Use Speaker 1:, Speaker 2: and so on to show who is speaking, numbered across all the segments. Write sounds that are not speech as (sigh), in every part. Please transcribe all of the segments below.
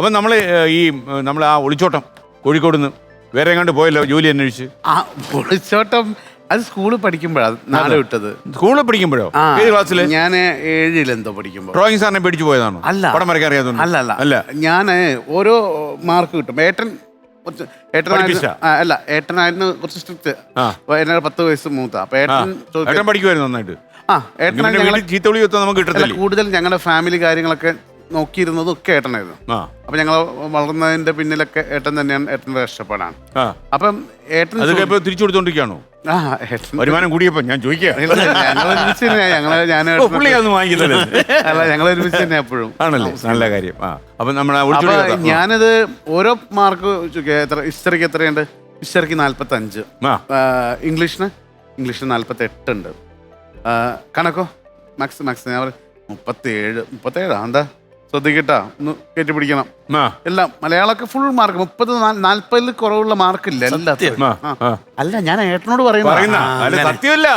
Speaker 1: അപ്പം നമ്മൾ ഈ നമ്മൾ ആ ഒളിച്ചോട്ടം കോഴിക്കോട് നിന്ന് വേറെ എങ്ങാണ്ട് പോയല്ലോ ജോലി അന്വേഷിച്ച്?
Speaker 2: ആ ഒളിച്ചോട്ടം അത് സ്കൂളിൽ പഠിക്കുമ്പോഴാണ് നാട് വിട്ടത്.
Speaker 1: സ്കൂളിൽ പഠിക്കുമ്പോഴോ? ഏത് ക്ലാസ്സിൽ
Speaker 2: ഞാൻ ഏഴിലെന്തോ പഠിക്കുമ്പോൾ
Speaker 1: ഡ്രോയിങ് സാറിനെ പേടിച്ചു പോയതാണോ?
Speaker 2: അല്ല.
Speaker 1: പടം വരയ്ക്കാൻ അറിയാതെ
Speaker 2: അല്ല അല്ല.
Speaker 1: അല്ല.
Speaker 2: ഞാൻ ഓരോ മാർക്ക് കിട്ടും. ഏട്ടൻ കുറച്ച് ഏട്ടനായിരുന്നു അല്ല ഏട്ടനായിരുന്നു കുറച്ച് സ്ട്രിക്റ്റ്
Speaker 1: ആ.
Speaker 2: എന്നോട് പത്ത് വയസ്സ് മൂത്ത. അപ്പൊ ഏട്ടൻ
Speaker 1: ഏട്ടൻ പഠിക്കുമായിരുന്നു നന്നായിട്ട്.
Speaker 2: ആ ഏട്ടൻ കൂടുതൽ ഞങ്ങളുടെ ഫാമിലി കാര്യങ്ങളൊക്കെ നോക്കിയിരുന്നതും ഒക്കെ ഏട്ടനായിരുന്നു.
Speaker 1: ആ.
Speaker 2: അപ്പൊ ഞങ്ങൾ വളർന്നതിന്റെ പിന്നിലൊക്കെ ഏട്ടൻ തന്നെയാണ് ഏട്ടന്റെ കഷ്ടപ്പാടാണ്
Speaker 1: ആ.
Speaker 2: അപ്പം ഏട്ടൻ
Speaker 1: അതൊക്കെ ഇപ്പൊ തിരിച്ചു കൊടുത്തോണ്ടിരിക്കാണോ
Speaker 2: ആ ഏട്ടൻ
Speaker 1: വരുമാനം കൂടിയപ്പോ ഞാൻ ചോദിക്കുക
Speaker 2: ഇല്ല, ഞങ്ങൾ ഒരുമിച്ച് തന്നെയാ ഞങ്ങൾ ഞാൻ
Speaker 1: ഓ, പുള്ളി അതൊന്നും വാങ്ങിക്കുന്നില്ല
Speaker 2: അല്ല ഞങ്ങൾ ഒരുമിച്ച് തന്നെ എപ്പോഴും
Speaker 1: ആണല്ലേ? നല്ല കാര്യം. ആ. അപ്പൊ നമ്മൾ
Speaker 2: അപ്പൊ ഞാനത് ഓരോ മാർക്ക് എത്ര ഹിസ്റ്ററിക്ക് എത്രയുണ്ട്? ഹിസ്റ്ററിക്ക് നാല്പത്തി അഞ്ച്
Speaker 1: ആ
Speaker 2: ഇംഗ്ലീഷിന്? ഇംഗ്ലീഷിന് നാല്പത്തി എട്ട് ഉണ്ട് കണക്കോ? മാക്സ് മാക്സ് ഞാൻ മുപ്പത്തി ഏഴ് മുപ്പത്തേഴാ എന്താ? ശ്രദ്ധിക്കട്ടാ. ഒന്ന് കയറ്റി പിടിക്കണം.
Speaker 1: ആ
Speaker 2: എല്ലാം മലയാളമൊക്കെ ഫുൾ മാർക്ക് മുപ്പത് നാല്പതിൽ കുറവുള്ള മാർക്കില്ല എല്ലാത്തിനും
Speaker 1: ആ,
Speaker 2: ആ.
Speaker 1: ആ.
Speaker 2: അല്ല ഞാൻ ഏട്ടനോട് പറയുന്ന.
Speaker 1: പറയുന്ന അല്ല സത്യമല്ല.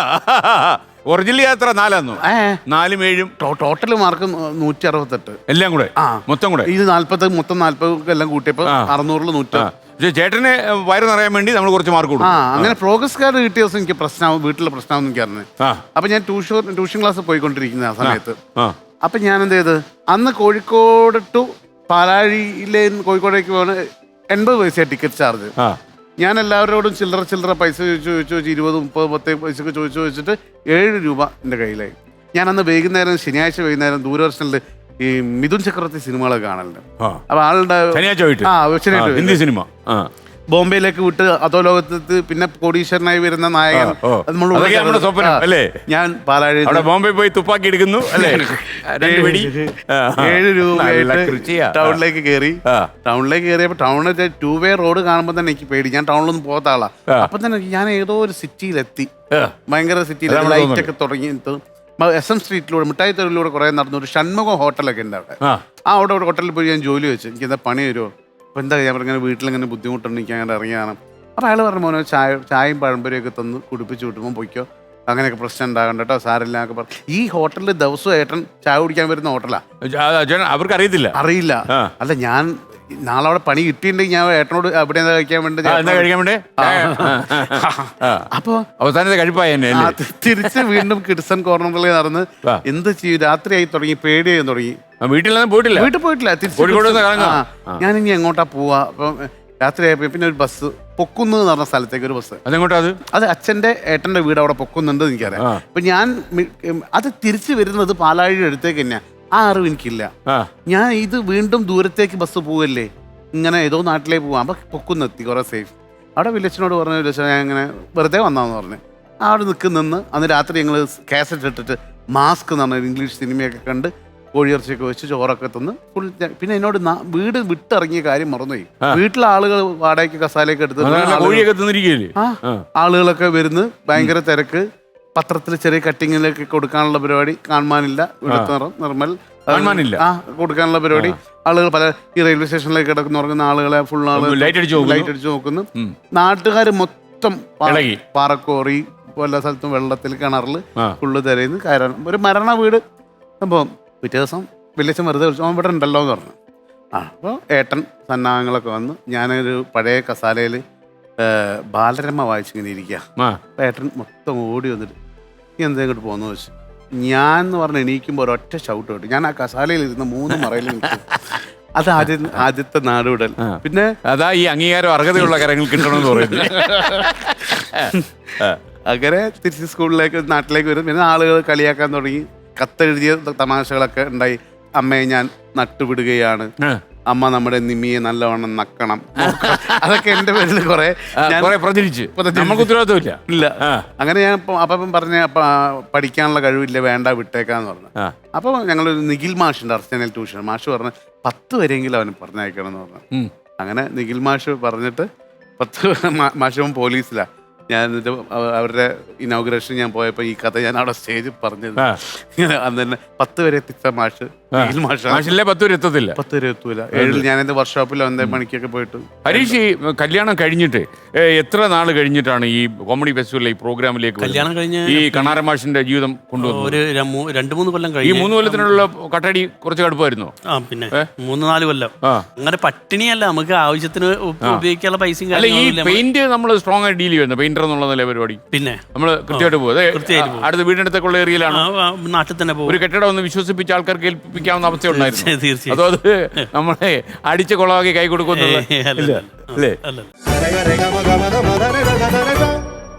Speaker 1: ഒറിജിനൽ (laughs) യാത്ര നാലാന്നു.
Speaker 2: ഏ.
Speaker 1: നാലും ഏഴും.
Speaker 2: ടോട്ടൽ മാർക്ക് നൂറ്റി അറുപത്തെട്ട്
Speaker 1: എല്ലാം കൂടെ?
Speaker 2: ആ.
Speaker 1: മൊത്തം കൂടെ?
Speaker 2: ഇത് നാല്പത് മൊത്തം നാല്പത് എല്ലാം കൂട്ടിയപ്പോ
Speaker 1: ആ.
Speaker 2: അറുന്നൂറിൽ നൂറ്റി
Speaker 1: ആ. പക്ഷേ ചേട്ടന് വയറ് നിറയാൻ വേണ്ടി നമ്മൾ കുറച്ച് മാർക്ക്
Speaker 2: ആ
Speaker 1: കൊടുക്കും
Speaker 2: അങ്ങനെ പ്രോഗ്രസ് കാർഡ് കിട്ടിയ ദിവസം എനിക്ക് പ്രശ്നമാവും വീട്ടിലെ പ്രശ്നമാവും എനിക്ക് അറിഞ്ഞത്
Speaker 1: ആ.
Speaker 2: അപ്പൊ ഞാൻ ട്യൂഷൻ ട്യൂഷൻ ക്ലാസ് പോയിക്കൊണ്ടിരിക്കുന്ന ആ. സമയത്ത്.
Speaker 1: ആ.
Speaker 2: അപ്പൊ ഞാൻ എന്ത് ചെയ്ത്? അന്ന് കോഴിക്കോട് ടു പാലാഴിയിലെ കോഴിക്കോടേക്ക് പോകണ എൺപത് പൈസ ടിക്കറ്റ് ചാർജ് ഞാൻ എല്ലാവരോടും ചില്ലറ ചില്ലറ പൈസ ചോദിച്ചു ചോദിച്ചു ചോദിച്ചു ഇരുപത് മുപ്പത് പത്ത് പൈസക്ക് ചോദിച്ചു ചോദിച്ചിട്ട് ഏഴ് രൂപ എന്റെ കയ്യിലായി. ഞാൻ അന്ന് വൈകുന്നേരം ശനിയാഴ്ച വൈകുന്നേരം ദൂരദർശനിൽ ഈ മിഥുൻ ചക്രവർത്തി സിനിമകളൊക്കെ കാണലുണ്ട്. അപ്പൊ ആളുടെ
Speaker 1: ശനിയാഴ്ച
Speaker 2: ആ
Speaker 1: ഹിന്ദി സിനിമ.
Speaker 2: ബോംബെയിലേക്ക് വിട്ട് അതോ ലോകത്ത് പിന്നെ കോടീശ്വരനായി വരുന്ന നായകൻ
Speaker 1: ഓ.
Speaker 2: നമ്മൾ
Speaker 1: അതൊക്കെ നമ്മുടെ സ്വപ്നം,
Speaker 2: ആ.
Speaker 1: അല്ലേ?
Speaker 2: ഞാൻ പാലാഴി
Speaker 1: അവിടെ ബോംബെ പോയി തുപ്പാക്കി എടുക്കുന്നു അല്ലേ രണ്ട് ആ.
Speaker 2: ഏഴ്
Speaker 1: നല്ല
Speaker 2: രൂപ
Speaker 1: കൃഷിയാ.
Speaker 2: ടൗണിലേക്ക് കയറി
Speaker 1: ആ.
Speaker 2: ടൗണിലേക്ക് കയറിയപ്പോ ടൗണിൽ ടൂ വേ റോഡ് കാണുമ്പോൾ തന്നെ എനിക്ക് പേടി ഞാൻ ടൗണിലൊന്നും പോകാത്ത ആളാ
Speaker 1: ആ.
Speaker 2: അപ്പൊ തന്നെ ഞാൻ ഏതോ ഒരു സിറ്റിയിലെത്തി
Speaker 1: ആ.
Speaker 2: ഭയങ്കര സിറ്റിയിൽ
Speaker 1: അതാണ്
Speaker 2: ലൈറ്റ് ഒക്കെ തുടങ്ങി എസ് എം സ്ട്രീറ്റിലൂടെ മിഠായി തെരുവിലൂടെ കുറെ നടന്നു ഒരു ഷൺമുഖം ഹോട്ടലൊക്കെ ഉണ്ട് അവിടെ
Speaker 1: ആ
Speaker 2: ആ അവിടെ ഒരു ഹോട്ടലിൽ പോയി ഞാൻ ജോലി വെച്ചു എനിക്ക് എന്താ പണി വരുമോ അപ്പൊ എന്താ ഞാൻ പറഞ്ഞാൽ വീട്ടിലിങ്ങനെ ബുദ്ധിമുട്ടുണ്ട് എനിക്ക് അങ്ങനെ ഇറങ്ങിയാണ് അപ്പോൾ അയാൾ പറഞ്ഞു മോനെ ചായ ചായയും പഴംപൊരിയൊക്കെ തന്ന് കുടിപ്പിച്ച് വിട്ടുമ്പോൾ പൊയ്ക്കോ. അങ്ങനെയൊക്കെ പ്രശ്നം ഉണ്ടാകണ്ട കേട്ടോ സാരില്ല എന്നൊക്കെ പറഞ്ഞു. ഈ ഹോട്ടലിൽ ദിവസവും ഏട്ടൻ ചായ കുടിക്കാൻ വരുന്ന
Speaker 1: ഹോട്ടലാണ് അവർക്ക് അറിയത്തില്ല
Speaker 2: അറിയില്ല. അല്ല ഞാൻ നാളെ അവിടെ പണി കിട്ടിയിട്ടുണ്ടെങ്കിൽ ഞാൻ ഏട്ടനോട് അവിടെ എന്താ കഴിക്കാൻ വേണ്ടി
Speaker 1: എന്താ കഴിക്കാൻ വേണ്ടി?
Speaker 2: അപ്പോ
Speaker 1: അവസാനത്തെ കഴിപ്പായ
Speaker 2: തിരിച്ച് വീണ്ടും കിഡ്സൺ കോർണറിൽ നടന്ന്. എന്ത് ചെയ്യും? രാത്രിയായി തുടങ്ങി പേടിയായി തുടങ്ങി.
Speaker 1: വീട്ടിലൊന്നും പോയിട്ടില്ല.
Speaker 2: വീട്ടിൽ പോയിട്ടില്ല തിരിച്ചു
Speaker 1: കോഴിക്കോട് നിന്ന്
Speaker 2: കിഡ്സൺ- ആ, ഞാൻ ഇനി എങ്ങോട്ടാ പോവാ? അപ്പം രാത്രിയായപ്പോ പിന്നെ ഒരു ബസ് പൊക്കുന്ന് എന്ന് പറഞ്ഞ സ്ഥലത്തേക്ക് ഒരു ബസ്.
Speaker 1: അതെങ്ങോട്ടാ അത്?
Speaker 2: അത് അച്ഛന്റെ ഏട്ടന്റെ വീട് അവിടെ പൊക്കുന്നുണ്ട് എനിക്കറിയാം.
Speaker 1: ആ.
Speaker 2: അപ്പൊ ഞാൻ മി- ഉം, അത് തിരിച്ചു വരുന്നത് പാലാഴിയുടെ അടുത്തേക്ക് തന്നെയാ. ആ അറിവ് എനിക്കില്ല.
Speaker 1: ആ.
Speaker 2: ഞാൻ ഇത് വീണ്ടും ദൂരത്തേക്ക് ബസ് പോവല്ലേ? ഇങ്ങനെ ഏതോ നാട്ടിലേക്ക് പോവാം. അപ്പൊ പൊക്കുന്നെത്തി കുറെ സേഫ് അവിടെ വില്ലച്ചനോട് പറഞ്ഞു വില്ലച്ച ഞാൻ ഇങ്ങനെ വെറുതെ വന്നാന്ന് പറഞ്ഞു. അവിടെ നിൽക്കുന്നു അന്ന് രാത്രി ഞങ്ങൾ കാസറ്റ് ഇട്ടിട്ട് മാസ്ക് എന്ന് പറഞ്ഞ ഒരു ഇംഗ്ലീഷ് സിനിമയൊക്കെ കണ്ട് കോഴിയിറച്ചിയൊക്കെ വെച്ച് ചോറൊക്കെ തന്ന് ഫുൾ പിന്നെ എന്നോട് വീട് വിട്ടിറങ്ങിയ കാര്യം മറന്നുപോയി. വീട്ടിലെ ആളുകൾ വാടകയ്ക്ക് കസാലയൊക്കെ എടുത്ത്. ആളുകളൊക്കെ വരുന്നു ഭയങ്കര തിരക്ക്. പത്രത്തിൽ ചെറിയ കട്ടിങ്ങിലൊക്കെ കൊടുക്കാനുള്ള പരിപാടി കാണാനില്ല ഇവിടുത്തെ നിർമ്മൽ. ആ കൊടുക്കാനുള്ള പരിപാടി. ആളുകൾ പല ഈ റെയിൽവേ സ്റ്റേഷനിലേക്ക് കിടക്കുന്ന ഉറങ്ങുന്ന ആളുകളെ ഫുൾ ആളുകൾ
Speaker 1: ലൈറ്റ് അടിച്ച് നോക്കുന്നു.
Speaker 2: നാട്ടുകാർ മൊത്തം. പാറക്കോറി പല സ്ഥലത്തും വെള്ളത്തിൽ കിണറിൽ. ഫുള്ള് തിരയുന്നു കയറാൻ ഒരു മരണ വീട്. സംഭവം പിറ്റേ ദിവസം വലിയച്ഛൻ വെറുതെ വിളിച്ചു. അവൻ ഇവിടെ ഉണ്ടല്ലോ എന്ന് പറഞ്ഞു. ആ. അപ്പോൾ ഏട്ടൻ സന്നാഹങ്ങളൊക്കെ വന്ന്. ഞാനൊരു പഴയ കസാലയിൽ ബാലരമ വായിച്ചിങ്ങനെ ഇരിക്കുക
Speaker 1: അപ്പം
Speaker 2: അപ്പോൾ ഏട്ടൻ മൊത്തം ഓടി വന്നിട്ട് നീ എന്താ ഇങ്ങോട്ട് പോകുന്നു വെച്ചു ഞാൻ എന്ന് പറഞ്ഞ് എണീക്കുമ്പോൾ ഒരൊറ്റ ഷൗട്ട് കിട്ടും. ഞാൻ ആ കസാലയിൽ ഇരുന്ന് മൂന്ന് മറയിൽ നിൽക്കും. അത് ആദ്യം ആദ്യത്തെ നാടുവിടൽ. പിന്നെ
Speaker 1: അതാ ഈ അംഗീകാരം അർഹതയുള്ള കാര്യങ്ങൾ കിട്ടണമെന്ന് പറയുന്നത്. (laughs)
Speaker 2: അങ്ങനെ തിരിച്ച് സ്കൂളിലേക്ക് നാട്ടിലേക്ക് വരും. പിന്നെ ആളുകൾ കളിയാക്കാൻ തുടങ്ങി. കത്തെഴുതിയ തമാശകളൊക്കെ ഉണ്ടായി. അമ്മയെ ഞാൻ നട്ടുവിടുകയാണ്. അമ്മ നമ്മുടെ നിമിയെ നല്ലവണ്ണം നക്കണം. (laughs) അതൊക്കെ എന്റെ പേരിൽ കുറെ
Speaker 1: പ്രചരിച്ച്. നമുക്ക് ഉത്തരവാദിത്വമില്ല.
Speaker 2: ഇല്ല. അങ്ങനെ ഞാൻ അപ്പം പറഞ്ഞ പഠിക്കാനുള്ള കഴിവില്ല വേണ്ട വിട്ടേക്കാന്ന് പറഞ്ഞു. അപ്പൊ ഞങ്ങളൊരു നിഖിൽ മാഷുണ്ട് അർച്ചനൽ ട്യൂഷൻ മാഷ് പറഞ്ഞു പത്ത് വരെയെങ്കിലും അവന് പറഞ്ഞയക്കണം എന്ന് പറഞ്ഞു അങ്ങനെ നിഖിൽ മാഷ് പറഞ്ഞിട്ട് പത്ത് മാഷവും മാഷ് പോലീസിലാ. ഞാൻ എന്നിട്ട് അവരുടെ ഇനോഗ്രേഷൻ ഞാൻ പോയപ്പോൾ ഈ കഥ ഞാൻ അവിടെ സ്റ്റേജിൽ പറഞ്ഞത്. ഇങ്ങനെ അന്ന് തന്നെ പത്ത് വരെ എത്തിച്ച മാഷ് നിഖിൽ മാഷാണ്.
Speaker 1: മാഷിലെ പത്ത് വരെ എത്തത്തില്ല?
Speaker 2: പത്ത് വരെ എത്തൂല. ഏഴിൽ ഞാൻ എന്റെ വർക്ക്ഷോപ്പിലോ ഒന്നേ മണിക്കൊക്കെ പോയിട്ട്
Speaker 1: ഹരീഷ് ഈ കല്യാണം കഴിഞ്ഞിട്ട് എത്ര നാൾ കഴിഞ്ഞിട്ടാണ് ഈ കോമഡി ഫെസ്റ്റിവലിലെ ഈ പ്രോഗ്രാമിലേക്ക്
Speaker 3: കല്യാണം കഴിഞ്ഞ
Speaker 1: ഈ കണാര മാഷിന്റെ ജീവിതം കൊണ്ടുവന്നു
Speaker 3: ഒരു രണ്ട് മൂന്ന് കൊല്ലം
Speaker 1: ഈ മൂന്ന് കൊല്ലത്തിനുള്ള കട്ടടി കുറച്ച് കടുപ്പായിരുന്നു
Speaker 3: ആ പിന്നെ മൂന്ന് നാല് കൊല്ലം. അങ്ങനെ പട്ടിണിയല്ല നമുക്ക് ആവശ്യത്തിന് ഉപ- ഉപയോഗിക്കാനുള്ള പൈസയും
Speaker 1: അല്ല ഈ
Speaker 3: കാര്യങ്ങളും
Speaker 1: പെയിന്റ് നമ്മൾ സ്ട്രോങ് ആയിട്ട് ഡീൽ ചെയ്യുന്നു പെയിന്റർ എന്നുള്ള നില പരിപാടി.
Speaker 3: പിന്നെ.
Speaker 1: നമ്മൾ കൃത്യമായിട്ട് പോകും
Speaker 3: കൃത്യമായിട്ട് പോകും.
Speaker 1: അടുത്ത വീടിനടുത്തേക്കുള്ള ഏരിയയിലാണ്.
Speaker 3: ആ, ആ, നാട്ടിൽ തന്നെ പോകും
Speaker 1: ഒരു കെട്ടിടം ഒന്ന് വിശ്വസിപ്പിച്ച് ആൾക്കാർക്ക് ഏൽപ്പിക്കാവുന്ന അവസ്ഥ ഉണ്ടായിരുന്നു.
Speaker 3: തീർച്ചയായും.
Speaker 1: അതോ അത് നമ്മളെ അടിച്ച് കൊളവാക്കി കൈ കൊടുക്കുന്നു
Speaker 3: ഏയ്, അല്ല,
Speaker 1: ഇല്ല.
Speaker 3: അല്ല.
Speaker 1: അല്ലേ.
Speaker 3: അല്ല